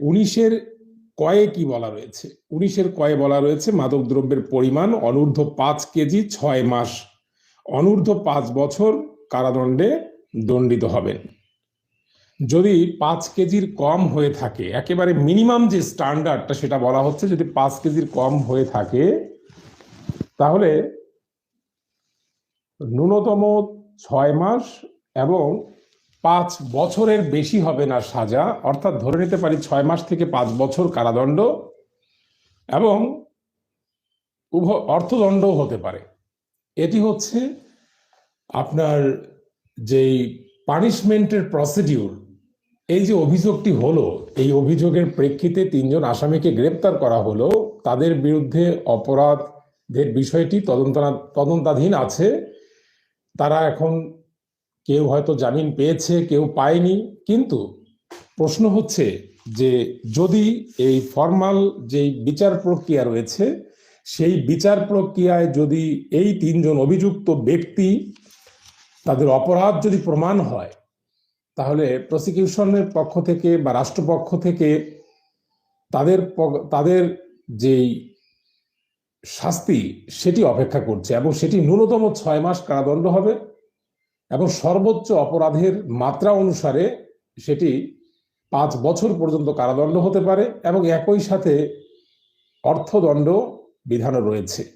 উনিশের কয়ে কি বলা রয়েছে? উনিশের কয়ে বলা রয়েছে, মাদক দ্রব্যের পরিমাণ অনূর্ধ্ব পাঁচ কেজি ছয় মাস। অনূর্ধ্ব পাঁচ বছর কারাদণ্ডে দণ্ডিত হবেন। যদি পাঁচ কেজির কম হয়ে থাকে, একেবারে মিনিমাম যে স্ট্যান্ডার্ডটা সেটা বলা হচ্ছে, যদি পাঁচ কেজির কম হয়ে থাকে, তাহলে ন্যূনতম ছয় মাস এবং পাঁচ বছরের বেশি হবে না সাজা। অর্থাৎ ধরে নিতে পারি ছয় মাস থেকে পাঁচ বছর কারাদণ্ড এবং উভয় অর্থদণ্ডও হতে পারে। এটি হচ্ছে আপনার যেই পানিশমেন্টের প্রসিডিউর, এই যে অভিযোগটি হলো, এই অভিযোগের প্রেক্ষিতে তিনজন আসামিকে গ্রেপ্তার করা হলো। তাদের বিরুদ্ধে অপরাধের বিষয়টি তদন্তনা, তদন্তাধীন আছে। তারা এখন কেউ হয়তো জামিন পেয়েছে, কেউ পায়নি। কিন্তু প্রশ্ন হচ্ছে যে যদি এই ফর্মাল যেই বিচার প্রক্রিয়া রয়েছে, সেই বিচার প্রক্রিয়ায় যদি এই তিনজন অভিযুক্ত ব্যক্তি তাদের অপরাধ যদি প্রমাণ হয়, তাহলে প্রসিকিউশনের পক্ষ থেকে বা রাষ্ট্রপক্ষ থেকে তাদের তাদের যেই শাস্তি, সেটি অপেক্ষা করছে এবং সেটি ন্যূনতম ছয় মাস কারাদণ্ড হবে। এবং সর্বোচ্চ অপরাধের মাত্রা অনুসারে সেটি পাঁচ বছর পর্যন্ত কারাদণ্ড হতে পারে এবং একই সাথে অর্থদণ্ড বিধানও রয়েছে।